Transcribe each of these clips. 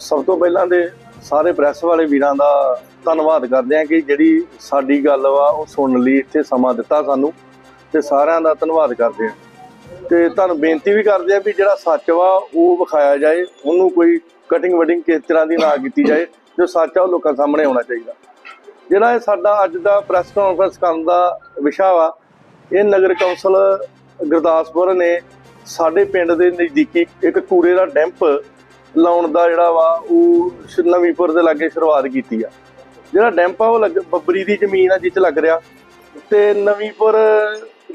ਸਭ ਤੋਂ ਪਹਿਲਾਂ ਦੇ ਸਾਰੇ ਪ੍ਰੈਸ ਵਾਲੇ ਵੀਰਾਂ ਦਾ ਧੰਨਵਾਦ ਕਰਦੇ ਆ ਕਿ ਜਿਹੜੀ ਸਾਡੀ ਗੱਲ ਵਾ ਉਹ ਸੁਣਨ ਲਈ ਇੱਥੇ ਸਮਾਂ ਦਿੱਤਾ ਸਾਨੂੰ ਤੇ ਸਾਰਿਆਂ ਦਾ ਧੰਨਵਾਦ ਕਰਦੇ ਆ ਤੇ ਤੁਹਾਨੂੰ ਬੇਨਤੀ ਵੀ ਕਰਦੇ ਆ ਵੀ ਜਿਹੜਾ ਸੱਚ ਵਾ ਉਹ ਵਿਖਾਇਆ ਜਾਏ, ਉਹਨੂੰ ਕੋਈ ਕਟਿੰਗ ਵਟਿੰਗ ਕਿਸ ਤਰ੍ਹਾਂ ਦੀ ਨਾ ਕੀਤੀ ਜਾਏ, ਜੋ ਸੱਚ ਆ ਉਹ ਲੋਕਾਂ ਸਾਹਮਣੇ ਆਉਣਾ ਚਾਹੀਦਾ। ਜਿਹੜਾ ਇਹ ਸਾਡਾ ਅੱਜ ਦਾ ਪ੍ਰੈਸ ਕਾਨਫਰੰਸ ਕਰਨ ਦਾ ਵਿਸ਼ਾ ਵਾ, ਇਹ ਨਗਰ ਕੌਂਸਲ ਗੁਰਦਾਸਪੁਰ ਨੇ ਸਾਡੇ ਪਿੰਡ ਦੇ ਨਜ਼ਦੀਕੀ ਇੱਕ ਕੂੜੇ ਦਾ ਡੈਂਪ ਲਾਉਣ ਦਾ ਜਿਹੜਾ ਵਾ, ਉਹ ਨਵੀਂਪੁਰ ਦੇ ਲਾਗੇ ਸ਼ੁਰੂਆਤ ਕੀਤੀ ਆ। ਜਿਹੜਾ ਡੈਂਪ ਆ ਉਹ ਲੱਗ- ਬੱਬਰੀ ਦੀ ਜ਼ਮੀਨ ਆ ਜਿੱਚ ਲੱਗ ਰਿਹਾ। ਤੇ ਨਵੀਂਪੁਰ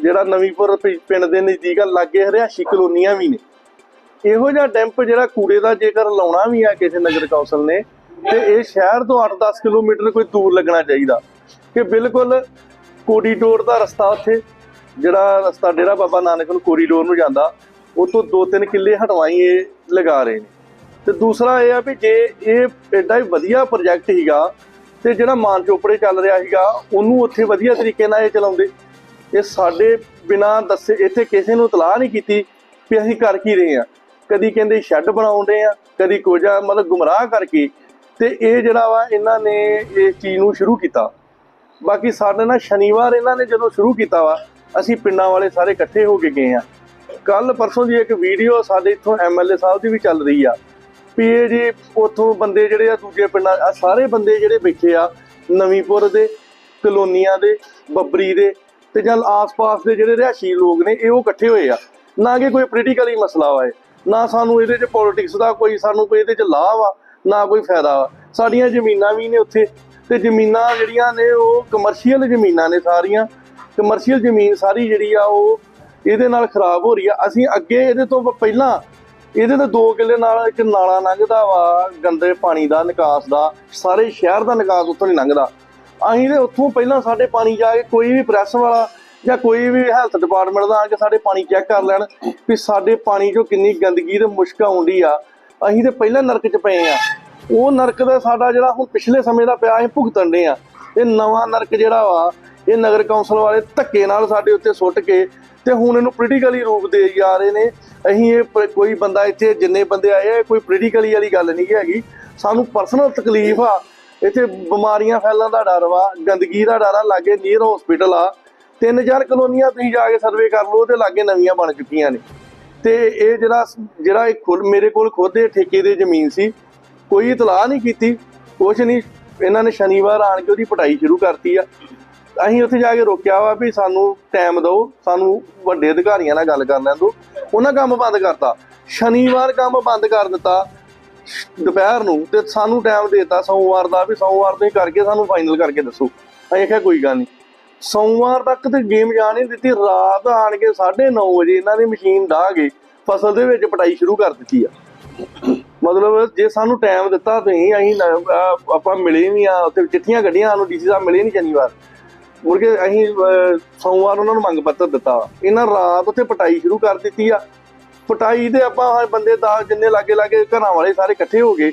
ਜਿਹੜਾ ਨਵੀਂਪੁਰ ਪਿ- ਪਿੰਡ ਦੇ ਨਜ਼ਦੀਕ ਆ, ਲਾਗੇ ਹਰਿਆਸ਼ੀ ਕਲੋਨੀਆਂ ਵੀ ਨੇ। ਇਹੋ ਜਿਹਾ ਡੈਂਪ ਜਿਹੜਾ ਕੂੜੇ ਦਾ ਜੇਕਰ ਲਾਉਣਾ ਵੀ ਆ ਕਿਸੇ ਨਗਰ ਕੌਂਸਲ ਨੇ, ਤੇ ਇਹ ਸ਼ਹਿਰ ਤੋਂ 8-10 ਕਿਲੋਮੀਟਰ ਕੋਈ ਦੂਰ ਲੱਗਣਾ ਚਾਹੀਦਾ। ਕਿ ਬਿਲਕੁਲ ਕੋਰੀਡੋਰ ਦਾ ਰਸਤਾ ਉੱਥੇ, ਜਿਹੜਾ ਰਸਤਾ ਡੇਰਾ ਬਾਬਾ ਨਾਨਕ ਨੂੰ ਕੋਰੀਡੋਰ ਨੂੰ ਜਾਂਦਾ, ਉਹ ਤੋਂ 2-3 ਕਿੱਲੇ ਹਟਵਾਈ ਇਹ ਲਗਾ ਰਹੇ ਨੇ। ਤੇ ਦੂਸਰਾ ਇਹ ਆ ਵੀ ਜੇ ਇਹ ਐਡਾ ਹੀ ਵਧੀਆ ਪ੍ਰੋਜੈਕਟ ਹੀਗਾ ਤੇ ਜਿਹੜਾ ਮਾਨ ਚੋਪੜੇ ਚੱਲ ਰਿਹਾ ਸੀਗਾ, ਉਹਨੂੰ ਉੱਥੇ ਵਧੀਆ ਤਰੀਕੇ ਨਾਲ ਇਹ ਚਲਾਉਂਦੇ। ਇਹ ਸਾਡੇ ਬਿਨਾ ਦੱਸੇ ਇੱਥੇ ਕਿਸੇ ਨੂੰ ਤਲਾਹ ਨਹੀਂ ਕੀਤੀ ਵੀ ਅਸੀਂ ਕਰ ਕੀ ਰਹੇ ਆ। ਕਦੀ ਕਹਿੰਦੇ ਸ਼ੈੱਡ ਬਣਾਉਂਦੇ ਆ, ਕਦੀ ਕੁਝ ਮਤਲਬ ਗੁੰਮਰਾਹ ਕਰਕੇ। ਤੇ ਇਹ ਜਿਹੜਾ ਵਾ, ਇਹਨਾਂ ਨੇ ਇਸ ਚੀਜ਼ ਨੂੰ ਸ਼ੁਰੂ ਕੀਤਾ। ਬਾਕੀ ਸਾਡੇ ਨਾਲ ਸ਼ਨੀਵਾਰ ਇਹਨਾਂ ਨੇ ਜਦੋਂ ਸ਼ੁਰੂ ਕੀਤਾ ਵਾ, ਅਸੀਂ ਪਿੰਡਾਂ ਵਾਲੇ ਸਾਰੇ ਇਕੱਠੇ ਹੋ ਕੇ ਗਏ ਆ। ਕੱਲ ਪਰਸੋਂ ਦੀ ਇੱਕ ਵੀਡੀਓ ਸਾਡੇ ਇੱਥੋਂ ਐਮਐਲਏ ਸਾਹਿਬ ਦੀ ਵੀ ਚੱਲ ਰਹੀ ਆ। ਵੀ ਇਹ ਜੀ ਉੱਥੋਂ ਬੰਦੇ ਜਿਹੜੇ ਆ ਦੂਜੇ ਪਿੰਡਾਂ ਆ ਸਾਰੇ ਬੰਦੇ ਜਿਹੜੇ ਬੈਠੇ ਆ ਨਵੀਂਪੁਰ ਦੇ, ਕਲੋਨੀਆਂ ਦੇ, ਬੱਬਰੀ ਦੇ ਤੇ ਜਾਂ ਆਸ-ਪਾਸ ਦੇ ਜਿਹੜੇ ਰਿਹਾਸ਼ੀ ਲੋਕ ਨੇ, ਇਹ ਉਹ ਇਕੱਠੇ ਹੋਏ ਆ। ਨਾ ਕਿ ਕੋਈ ਪੋਲੀਟੀਕਲੀ ਮਸਲਾ ਵਾ ਇਹ, ਨਾ ਸਾਨੂੰ ਇਹਦੇ 'ਚ ਪੋਲਿਟਿਕਸ ਦਾ ਕੋਈ, ਸਾਨੂੰ ਕੋਈ ਇਹਦੇ 'ਚ ਲਾਭ ਆ, ਨਾ ਕੋਈ ਫਾਇਦਾ ਵਾ। ਸਾਡੀਆਂ ਜ਼ਮੀਨਾਂ ਵੀ ਨੇ ਉੱਥੇ ਤੇ ਜ਼ਮੀਨਾਂ ਜਿਹੜੀਆਂ ਨੇ ਉਹ ਕਮਰਸ਼ੀਅਲ ਜ਼ਮੀਨਾਂ ਨੇ ਸਾਰੀਆਂ। ਕਮਰਸ਼ੀਅਲ ਜ਼ਮੀਨ ਸਾਰੀ ਜਿਹੜੀ ਆ ਉਹ ਇਹਦੇ ਨਾਲ ਖਰਾਬ ਹੋ ਰਹੀ ਆ। ਅਸੀਂ ਅੱਗੇ ਇਹਦੇ ਤੋਂ ਪਹਿਲਾਂ ਇਹਦੇ ਤੇ 2 ਕਿੱਲੇ ਨਾਲ ਇੱਕ ਨਾਲਾ ਲੰਘਦਾ ਵਾ, ਗੰਦੇ ਪਾਣੀ ਦਾ, ਨਿਕਾਸ ਦਾ, ਸਾਰੇ ਸ਼ਹਿਰ ਦਾ ਨਿਕਾਸ ਉੱਥੋਂ ਨਹੀਂ ਲੰਘਦਾ। ਅਸੀਂ ਤੇ ਉੱਥੋਂ ਪਹਿਲਾਂ ਸਾਡੇ ਪਾਣੀ ਜਾ ਕੇ ਕੋਈ ਵੀ ਪ੍ਰੈਸ ਵਾਲਾ ਜਾਂ ਕੋਈ ਵੀ ਹੈਲਥ ਡਿਪਾਰਟਮੈਂਟ ਦਾ ਆ ਕੇ ਸਾਡੇ ਪਾਣੀ ਚੈੱਕ ਕਰ ਲੈਣ ਵੀ ਸਾਡੇ ਪਾਣੀ 'ਚੋਂ ਕਿੰਨੀ ਗੰਦਗੀ ਤੇ ਮੁਸ਼ਕ ਆਉਂਦੀ ਆ। ਅਸੀਂ ਤੇ ਪਹਿਲਾਂ ਨਰਕ 'ਚ ਪਏ ਆ। ਉਹ ਨਰਕ ਦਾ ਸਾਡਾ ਜਿਹੜਾ ਹੁਣ ਪਿਛਲੇ ਸਮੇਂ ਦਾ ਪਿਆ, ਅਸੀਂ ਭੁਗਤਣ ਦੇ ਆ। ਇਹ ਨਵਾਂ ਨਰਕ ਜਿਹੜਾ ਵਾ, ਇਹ ਨਗਰ ਕੌਂਸਲ ਵਾਲੇ ਧੱਕੇ ਨਾਲ ਸਾਡੇ ਉੱਤੇ ਸੁੱਟ ਕੇ ਤੇ ਹੁਣ ਇਹਨੂੰ ਪੋਲੀਟੀਕਲੀ ਰੂਪ ਦੇ ਜਾ ਰਹੇ ਨੇ। ਅਸੀਂ ਇਹ ਪ- ਕੋਈ ਬੰਦਾ ਇੱਥੇ, ਜਿੰਨੇ ਬੰਦੇ ਆਏ ਆ ਕੋਈ ਪੋਲੀਟੀਕਲੀ ਵਾਲੀ ਗੱਲ ਨਹੀਂ ਹੈਗੀ। ਸਾਨੂੰ ਪਰਸਨਲ ਤਕਲੀਫ ਆ। ਇੱਥੇ ਬਿਮਾਰੀਆਂ ਫੈਲਣ ਦਾ ਡਰ ਵਾ, ਗੰਦਗੀ ਦਾ ਡਰ ਆ, ਲਾਗੇ ਨੀਅਰ ਹਸਪੀਟਲ ਆ। ਤਿੰਨ ਚਾਰ ਕਲੋਨੀਆਂ ਤੁਸੀਂ ਜਾ ਕੇ ਸਰਵੇ ਕਰ ਲਓ, ਉਹਦੇ ਲਾਗੇ ਨਵੀਆਂ ਬਣ ਚੁੱਕੀਆਂ ਨੇ। ਤੇ ਇਹ ਜਿਹੜਾ ਜਿਹੜਾ ਇਹ ਖੁਦ ਮੇਰੇ ਕੋਲ ਖੁਦ ਇਹ ਠੇਕੇ ਦੇ ਜ਼ਮੀਨ ਸੀ। ਕੋਈ ਇਤਲਾਹ ਨਹੀਂ ਕੀਤੀ, ਕੁਛ ਨਹੀਂ। ਇਹਨਾਂ ਨੇ ਸ਼ਨੀਵਾਰ ਆਣ ਕੇ ਉਹਦੀ ਪਟਾਈ ਸ਼ੁਰੂ ਕਰਤੀ ਆ। ਅਸੀਂ ਉੱਥੇ ਜਾ ਕੇ ਰੋਕਿਆ ਵਾ ਵੀ ਸਾਨੂੰ ਟਾਈਮ ਦਿਓ, ਸਾਨੂੰ ਵੱਡੇ ਅਧਿਕਾਰੀਆਂ ਨਾਲ ਗੱਲ ਕਰ ਲੈਣ ਦਿਓ ਉਹਨਾਂ ਕੰਮ ਬੰਦ ਕਰਤਾ। ਸ਼ਨੀਵਾਰ ਕੰਮ ਬੰਦ ਕਰ ਦਿੱਤਾ। ਦੁਪਹਿਰ ਨੂੰ ਤੇ ਸਾਨੂੰ ਟਾਈਮ ਦੇਤਾ ਸੋਮਵਾਰ ਦਾ ਵੀ ਸੋਮਵਾਰ ਤੋਂ ਹੀ ਕਰਕੇ ਸਾਨੂੰ ਫਾਈਨਲ ਕਰਕੇ ਦੱਸੋ। ਅਸੀਂ ਕਿਹਾ ਕੋਈ ਗੱਲ ਨਹੀਂ। ਸੋਮਵਾਰ ਤੱਕ ਤੇ ਗੇਮ ਜਾਣ ਨਹੀਂ ਦਿੱਤੀ। ਰਾਤ ਆਣ ਕੇ 9:30 ਵਜੇ ਇਹਨਾਂ ਦੀ ਮਸ਼ੀਨ ਢਾਹ ਕੇ ਫਸਲ ਦੇ ਵਿੱਚ ਪਟਾਈ ਸ਼ੁਰੂ ਕਰ ਦਿੱਤੀ ਆ। ਮਤਲਬ ਜੇ ਸਾਨੂੰ ਟਾਈਮ ਦਿੱਤਾ ਤੁਸੀਂ ਅਸੀਂ ਆਪਾਂ ਮਿਲੇ ਨਹੀਂ ਆ, ਉੱਥੇ ਚਿੱਠੀਆਂ ਕੱਢੀਆਂ ਸਾਨੂੰ ਡੀਸੀ ਸਾਹਿਬ ਮਿਲੇ ਨਹੀਂ ਸ਼ਨੀਵਾਰ। ਮੁੜ ਕੇ ਅਸੀਂ ਸੋਮਵਾਰ ਉਹਨਾਂ ਨੂੰ ਮੰਗ ਪੱਤਰ ਦਿੱਤਾ। ਇਹਨਾਂ ਰਾਤ ਉੱਥੇ ਪਟਾਈ ਸ਼ੁਰੂ ਕਰ ਦਿੱਤੀ ਆ। ਪਟਾਈ ਦੇ ਆਪਾਂ ਬੰਦੇ ਦਾ ਜਿੰਨੇ ਲਾਗੇ ਲਾਗੇ ਘਰਾਂ ਵਾਲੇ ਸਾਰੇ ਇਕੱਠੇ ਹੋ ਗਏ।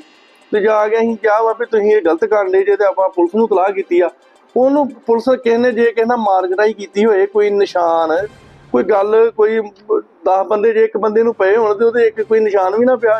ਤੇ ਜਾ ਕੇ ਅਸੀਂ ਕਿਹਾ ਵਾ ਵੀ ਤੁਸੀਂ ਇਹ ਗਲਤ ਕਰਨ ਦੇ ਜੇ ਤੇ ਆਪਾਂ ਪੁਲਿਸ ਨੂੰ ਤਲਾਹ ਕੀਤੀ ਆ। ਉਹਨੂੰ ਪੁਲਿਸ ਕਹਿੰਦੇ ਜੇ ਕਿਸੇ ਨਾਲ ਮਾਰਕਟਾਈ ਕੀਤੀ ਹੋਏ, ਕੋਈ ਨਿਸ਼ਾਨ, ਕੋਈ ਗੱਲ, ਕੋਈ 10 ਬੰਦੇ ਜੇ ਇੱਕ ਬੰਦੇ ਨੂੰ ਪਏ ਹੋਣ ਤੇ ਉਹਦੇ ਇੱਕ ਕੋਈ ਨਿਸ਼ਾਨ ਵੀ ਨਾ ਪਿਆ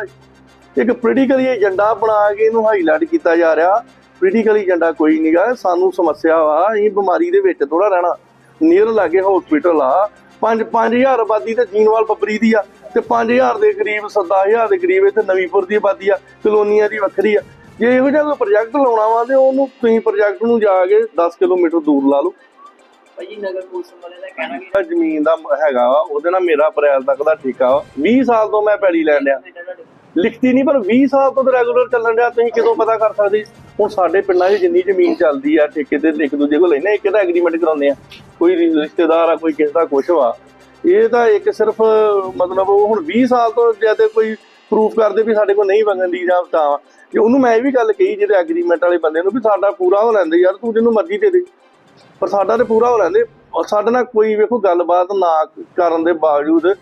ਇੱਕ ਪੋਲੀਟੀਕਲੀ ਏਜੰਡਾ ਬਣਾ ਕੇ ਇਹਨੂੰ ਹਾਈਲਾਈਟ ਕੀਤਾ ਜਾ ਰਿਹਾ। ਪੋਲੀਟੀਕਲੀ ਏਜੰਡਾ ਕੋਈ ਨਹੀਂਗਾ ਸਾਨੂੰ ਸਮੱਸਿਆ ਵਾ ਅਸੀਂ ਬਿਮਾਰੀ ਦੇ ਵਿੱਚ ਥੋੜਾ ਰਹਿਣਾ। ਨੀਅਰ ਲਾਗੇ ਹਸਪੀਟਲ ਆ 5 5000 ਆਬਾਦੀ ਤੇ ਜੀਨਵਾਲ ਬੱਬਰੀ ਦੀ ਆ ਤੇ 5000 ਦੇ ਕਰੀਬ 10000 ਦੇ ਕਰੀਬ ਇੱਥੇ ਨਵੀਂਪੁਰ ਦੀ ਆਬਾਦੀ ਆ ਕਲੋਨੀਆਂ ਦੀ ਵੱਖਰੀ ਆ। ਜੇ ਇਹੋ ਜਿਹਾ ਕੋਈ ਪ੍ਰੋਜੈਕਟ ਲਾਉਣਾ ਵਾ ਤੇ ਉਹਨੂੰ ਤੁਸੀਂ ਪ੍ਰੋਜੈਕਟ ਨੂੰ ਜਾ ਕੇ 10 ਕਿਲੋਮੀਟਰ ਦੂਰ ਲਾ ਲਓ। ਭਾਜੀ ਨਗਰ ਕੌਂਸਲ ਵਾਲੇ ਦਾ ਕਹਿਣਾ ਕਿ ਜ਼ਮੀਨ ਦਾ ਹੈਗਾ ਵਾ ਉਹਦੇ ਨਾਲ ਮੇਰਾ ਅਪ੍ਰੈਲ ਤੱਕ ਦਾ ਠੇਕਾ ਵਾ। 20 ਸਾਲ ਤੋਂ ਮੈਂ ਪੈਲੀ ਲੈਣ ਡਿਆ। ਲਿਖਤੀ ਨਹੀਂ ਪਰ 20 ਸਾਲ ਤੋਂ ਰੈਗੂਲਰ ਚੱਲਣ ਡਿਆ ਤੁਸੀਂ ਕਿਦੋਂ ਪਤਾ ਕਰ ਸਕਦੇ? ਹੁਣ ਸਾਡੇ ਪਿੰਡਾਂ 'ਚ ਜਿੰਨੀ ਜ਼ਮੀਨ ਚੱਲਦੀ ਆ, ਠੇਕੇ ਤੇ ਇੱਕ ਦੂਜੇ ਕੋਲ ਲੈਣੇ ਇੱਕ ਦਾ ਐਗਰੀਮੈਂਟ ਕਰਾਉਂਦੇ ਆ, ਕੋਈ ਰਿਸ਼ਤੇਦਾਰ ਆ, ਕੋਈ ਕਿਸੇ ਦਾ ਕੁਛ ਵਾ, ਇਹ ਤਾਂ ਇੱਕ ਸਿਰਫ ਮਤਲਬ ਉਹ ਹੁਣ 20 ਸਾਲ ਤੋਂ ਜ਼ਿਆਦਾ ਕੋਈ ਪ੍ਰੂਫ ਕਰਦੇ ਵੀ ਸਾਡੇ ਕੋਲ ਨਹੀਂ ਵਗਣ ਦੀ ਜਾਂ ਤਾਂ ਜੇ ਉਹਨੂੰ ਮੈਂ ਇਹ ਵੀ ਗੱਲ ਕਹੀ ਜਿਹੜੇ ਐਗਰੀਮੈਂਟ ਵਾਲੇ ਬੰਦੇ ਨੂੰ ਵੀ ਸਾਡਾ ਪੂਰਾ ਹੋ ਲੈਂਦੇ ਯਾਰ, ਤੂੰ ਜਿਹਨੂੰ ਮਰਜ਼ੀ ਦੇ ਦੇ। ਪਰ ਸਾਡਾ ਤੇ ਪੂਰਾ ਹੋ ਲੈਂਦੇ, ਔਰ ਸਾਡੇ ਨਾਲ ਕੋਈ ਵੇਖੋ ਗੱਲਬਾਤ ਨਾ ਕਰਨ ਦੇ ਬਾਵਜੂਦ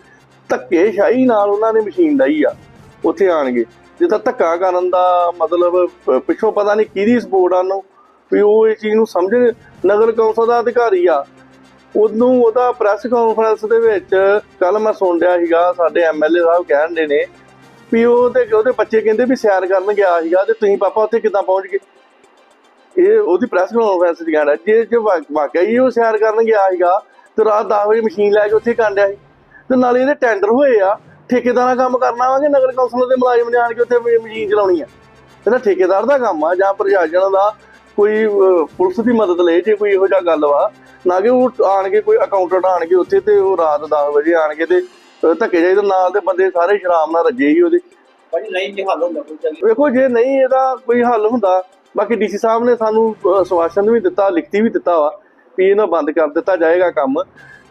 ਧੱਕੇਸ਼ਾਹੀ ਨਾਲ ਉਹਨਾਂ ਨੇ ਮਸ਼ੀਨ ਡਾਈ ਆ, ਉੱਥੇ ਆਣਗੇ ਜਿੱਦਾਂ ਧੱਕਾ ਕਰਨ ਦਾ ਮਤਲਬ ਪਿੱਛੋਂ ਪਤਾ ਨਹੀਂ ਕਿਹਦੀ ਸਪੋਰਟ ਆ ਨੂੰ ਵੀ ਉਹ ਇਹ ਚੀਜ਼ ਨੂੰ ਸਮਝ ਨਗਰ ਕੌਂਸਲ ਦਾ ਅਧਿਕਾਰੀ ਆ। ਉਹਨੂੰ ਉਹਦਾ ਪ੍ਰੈਸ ਕਾਨਫਰੰਸ ਦੇ ਵਿੱਚ ਕੱਲ ਮੈਂ ਸੁਣ ਰਿਹਾ ਸੀਗਾ, ਸਾਡੇ ਐਮਐਲਏ ਸਾਹਿਬ ਕਹਿਣ ਦੇ ਨੇ, ਵੀ ਉਹ ਤੇ ਉਹਦੇ ਬੱਚੇ ਕਹਿੰਦੇ ਵੀ ਸੈਰ ਕਰਨ ਗਿਆ ਸੀਗਾ, ਤੇ ਤੁਸੀਂ ਪਾਪਾ ਉੱਥੇ ਕਿੱਦਾਂ ਪਹੁੰਚ ਗਏ? ਇਹ ਉਹਦੀ ਪ੍ਰੈਸ ਕਾਨਫਰੰਸ ਚ ਕਹਿਣਾ ਜੇ ਜੇ ਵਾ- ਵਾਕਿਆ ਹੀ ਉਹ ਸੈਰ ਕਰਨ ਗਿਆ ਸੀਗਾ, ਤੇ ਰਾਤ 10 ਵਜੇ ਮਸ਼ੀਨ ਲੈ ਕੇ ਉੱਥੇ ਕਾਂਡਿਆ ਸੀ ਤੇ ਨਾਲੇ ਇਹਦੇ ਟੈਂਡਰ ਹੋਏ ਆ। ਠੇਕੇਦਾਰਾਂ ਕੰਮ ਕਰਨਾ ਵਾਂਗੇ ਨਗਰ ਕੌਂਸਲ ਦੇ ਮੁਲਾਜ਼ਮ ਨੇ ਆਣ ਕੇ ਉੱਥੇ ਮਸ਼ੀਨ ਚਲਾਉਣੀ ਆ? ਇਹਦਾ ਠੇਕੇਦਾਰ ਦਾ ਕੰਮ ਆ ਜਾਂ ਪ੍ਰਸ਼ਾਸਨ ਦਾ ਕੋਈ ਪੁਲਿਸ ਦੀ ਮਦਦ ਲਏ ਜੇ ਕੋਈ ਇਹੋ ਜਿਹਾ ਗੱਲ ਵਾ? ਨਾ ਕਿ ਉਹ ਆਣ ਕੇ ਕੋਈ ਅਕਾਊਂਟੈਂਟ ਆਣ ਕੇ ਉੱਥੇ ਤੇ ਉਹ ਰਾਤ 10 ਵਜੇ ਆਣ ਕੇ ਤੇ ਧੱਕੇ ਜਾਈ ਦੇ ਨਾਲ ਦੇ ਬੰਦੇ ਸਾਰੇ ਸ਼ਰਾਬ ਨਾਲ ਰੱਜੇ ਹੀ ਉਹਦੇ। ਭਾਜੀ ਨਹੀਂ ਜੇ ਹੱਲ ਹੁੰਦਾ ਕੋਈ ਚੱਲ ਵੇਖੋ ਜੇ ਨਹੀਂ ਇਹਦਾ ਕੋਈ ਹੱਲ ਹੁੰਦਾ ਬਾਕੀ ਡੀਸੀ ਸਾਹਿਬ ਨੇ ਸਾਨੂੰ ਸਵਾਸ਼ਨ ਵੀ ਦਿੱਤਾ ਲਿਖਤੀ ਵੀ ਦਿੱਤਾ ਵਾ ਵੀ ਇਹਨਾਂ ਬੰਦ ਕਰ ਦਿੱਤਾ ਜਾਏਗਾ ਕੰਮ।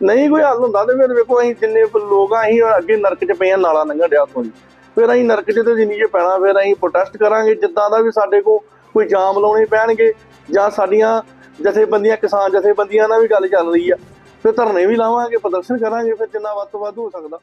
ਨਹੀਂ ਕੋਈ ਹੱਲ ਹੁੰਦਾ ਤੇ ਫਿਰ ਵੇਖੋ ਅਸੀਂ ਜਿੰਨੇ ਲੋਕ ਆ, ਅਸੀਂ ਅੱਗੇ ਨਰਕ 'ਚ ਪਏ ਆ, ਨਾਲਾ ਲੰਘਣ ਡਿਆ ਉੱਥੋਂ ਦੀ ਫਿਰ ਅਸੀਂ ਨਰਕ 'ਚ ਤੇ ਜਿੰਨੀ ਜੇ ਪੈਣਾ, ਫਿਰ ਅਸੀਂ ਪ੍ਰੋਟੈਸਟ ਕਰਾਂਗੇ, ਜਿੱਦਾਂ ਦਾ ਵੀ ਸਾਡੇ ਕੋਲ ਕੋਈ ਜਾਮ ਲਾਉਣੇ ਪੈਣਗੇ ਜਾਂ ਸਾਡੀਆਂ ਜਥੇਬੰਦੀਆਂ, ਕਿਸਾਨ ਜਥੇਬੰਦੀਆਂ ਨਾਲ ਵੀ ਗੱਲ ਚੱਲ ਰਹੀ ਆ, ਫਿਰ ਧਰਨੇ ਵੀ ਲਾਵਾਂਗੇ, ਪ੍ਰਦਰਸ਼ਨ ਕਰਾਂਗੇ, ਫਿਰ ਜਿੰਨਾ ਵੱਧ ਤੋਂ ਵੱਧ ਹੋ ਸਕਦਾ।